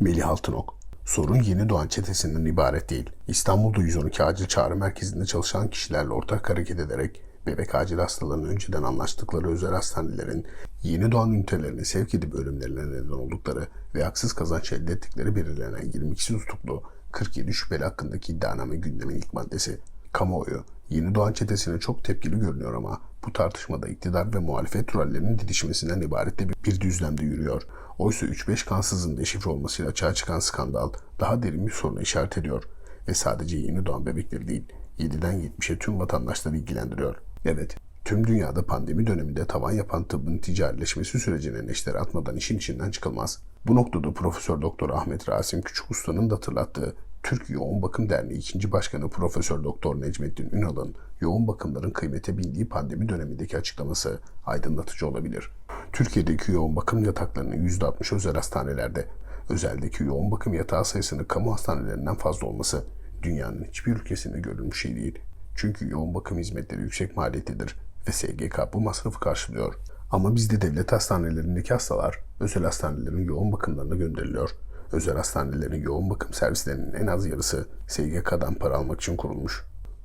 Melih Altınok Sorun yeni doğan çetesinden ibaret değil. İstanbul'da 112 acil çağrı merkezinde çalışan kişilerle ortak hareket ederek bebek acil hastalarının önceden anlaştıkları özel hastanelerin yeni doğan ünitelerini sevk edip ölümlerine neden oldukları ve haksız kazanç elde ettikleri belirlenen 22 tutuklu 47 şüpheli hakkındaki iddianame gündemin ilk maddesi. Kamuoyu yeni doğan çetesine çok tepkili görünüyor ama bu tartışmada iktidar ve muhalefet rollerinin didişmesinden ibaret de bir düzlemde yürüyor. Oysa 3-5 kansızın deşifre olmasıyla açığa çıkan skandal daha derin bir soruna işaret ediyor. Ve sadece yeni doğan bebekleri değil, 7'den 70'e tüm vatandaşları ilgilendiriyor. Evet, tüm dünyada pandemi döneminde tavan yapan tıbbın ticarileşmesi sürecine neşter atmadan işin içinden çıkılmaz. Bu noktada Profesör Doktor Ahmet Rasim Küçük Usta'nın da hatırlattığı Türk Yoğun Bakım Derneği 2. Başkanı Profesör Doktor Necmettin Ünal'ın yoğun bakımların kıymete bindiği pandemi dönemindeki açıklaması aydınlatıcı olabilir. Türkiye'deki yoğun bakım yataklarının %60 özel hastanelerde, özeldeki yoğun bakım yatağı sayısının kamu hastanelerinden fazla olması dünyanın hiçbir ülkesinde görülmüş şey değil. Çünkü yoğun bakım hizmetleri yüksek maliyetlidir ve SGK bu masrafı karşılıyor. Ama bizde devlet hastanelerindeki hastalar özel hastanelerin yoğun bakımlarına gönderiliyor. Özel hastanelerin yoğun bakım servislerinin en az yarısı SGK'dan para almak için kurulmuş.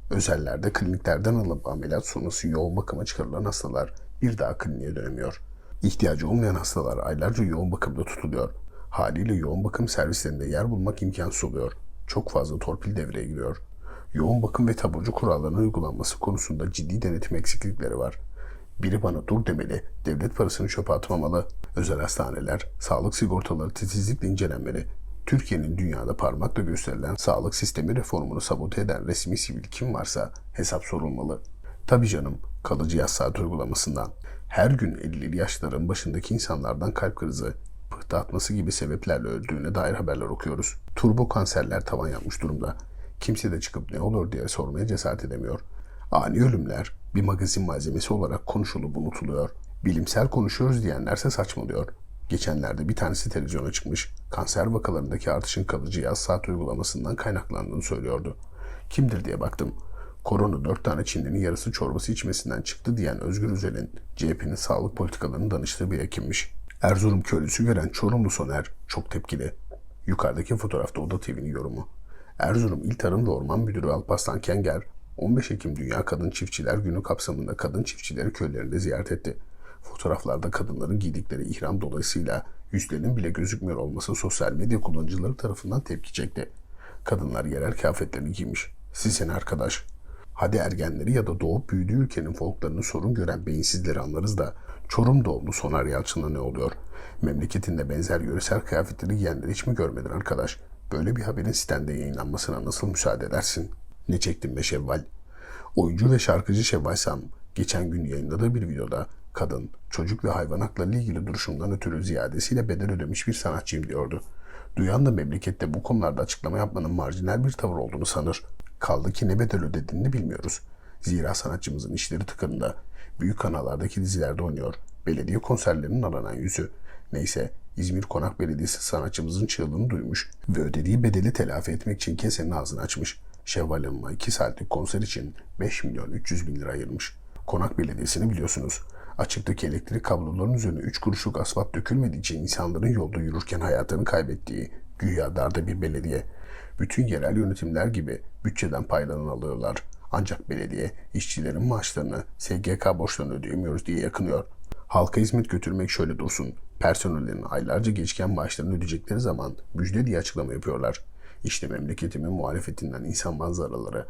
Özellerde kliniklerden alıp ameliyat sonrası yoğun bakıma çıkarılan hastalar bir daha kliniğe dönemiyor. İhtiyacı olmayan hastalar aylarca yoğun bakımda tutuluyor. Haliyle yoğun bakım servislerinde yer bulmak imkansız oluyor. Çok fazla torpil devreye giriyor. Yoğun bakım ve taburcu kurallarının uygulanması konusunda ciddi denetim eksiklikleri var. Biri bana dur demeli, devlet parasını çöpe atmamalı. Özel hastaneler, sağlık sigortaları titizlikle incelenmeli. Türkiye'nin dünyada parmakla gösterilen sağlık sistemi reformunu sabote eden resmi sivil kim varsa hesap sorulmalı. Tabii canım, kalıcı yaz saat uygulamasından. Her gün 50'li yaşların başındaki insanlardan kalp krizi, pıhtı atması gibi sebeplerle öldüğüne dair haberler okuyoruz. Turbo kanserler tavan yapmış durumda. Kimse de çıkıp ne olur diye sormaya cesaret edemiyor. Ani ölümler bir magazin malzemesi olarak konuşulup unutuluyor. Bilimsel konuşuyoruz diyenlerse saçmalıyor. Geçenlerde bir tanesi televizyona çıkmış. Kanser vakalarındaki artışın kalıcı yaz saat uygulamasından kaynaklandığını söylüyordu. Kimdir diye baktım. Korona dört tane Çinlinin yarısı çorbası içmesinden çıktı diyen Özgür Özel'in CHP'nin sağlık politikalarını danıştığı bir hekimmiş. Erzurum köylüsü gören Çorumlu Soner çok tepkili. Yukarıdaki fotoğrafta Oda TV'nin yorumu. Erzurum İl Tarım ve Orman Müdürü Alparslan Kenger, 15 Ekim Dünya Kadın Çiftçiler Günü kapsamında kadın çiftçileri köylerinde ziyaret etti. Fotoğraflarda kadınların giydikleri ihram dolayısıyla yüzlerinin bile gözükmüyor olması sosyal medya kullanıcıları tarafından tepki çekti. Kadınlar yerel kıyafetlerini giymiş. Sizin arkadaş. Hadi ergenleri ya da doğup büyüdüğü ülkenin folklarını sorun gören beyinsizleri anlarız da Çorum doğumlu Soner Yalçın'a ne oluyor? Memleketinde benzer yöresel kıyafetleri giyenleri hiç mi görmedin arkadaş? Böyle bir haberin sitende yayınlanmasına nasıl müsaade edersin? Ne çektin be Şevval? Oyuncu ve şarkıcı Şevval Sam geçen gün yayınladığı bir videoda kadın, çocuk ve hayvan hakları ilgili duruşumdan ötürü ziyadesiyle bedel ödemiş bir sanatçıyım diyordu. Duyan da memlekette bu konularda açıklama yapmanın marjinal bir tavır olduğunu sanır. Kaldı ki ne bedel ödediğini bilmiyoruz. Zira sanatçımızın işleri tıkırında. Büyük kanallardaki dizilerde oynuyor. Belediye konserlerinin aranan yüzü. Neyse İzmir Konak Belediyesi sanatçımızın çığlığını duymuş ve ödediği bedeli telafi etmek için kesenin ağzını açmış. Şevval Hanım'a 2 saatlik konser için 5 milyon 300 bin lira ayırmış. Konak Belediyesi'ni biliyorsunuz. Açıktaki elektrik kablolarının üzerine 3 kuruşluk asfalt dökülmediği için insanların yolda yürürken hayatını kaybettiği güya darda bir belediye. Bütün yerel yönetimler gibi bütçeden paylarını alıyorlar. Ancak belediye işçilerin maaşlarını SGK borçlarını ödeyemiyoruz diye yakınıyor. Halka hizmet götürmek şöyle dursun. Personellerin aylarca geçken maaşlarını ödeyecekleri zaman müjde diye açıklama yapıyorlar. İşte memleketimin muhalefetinden insan manzaraları.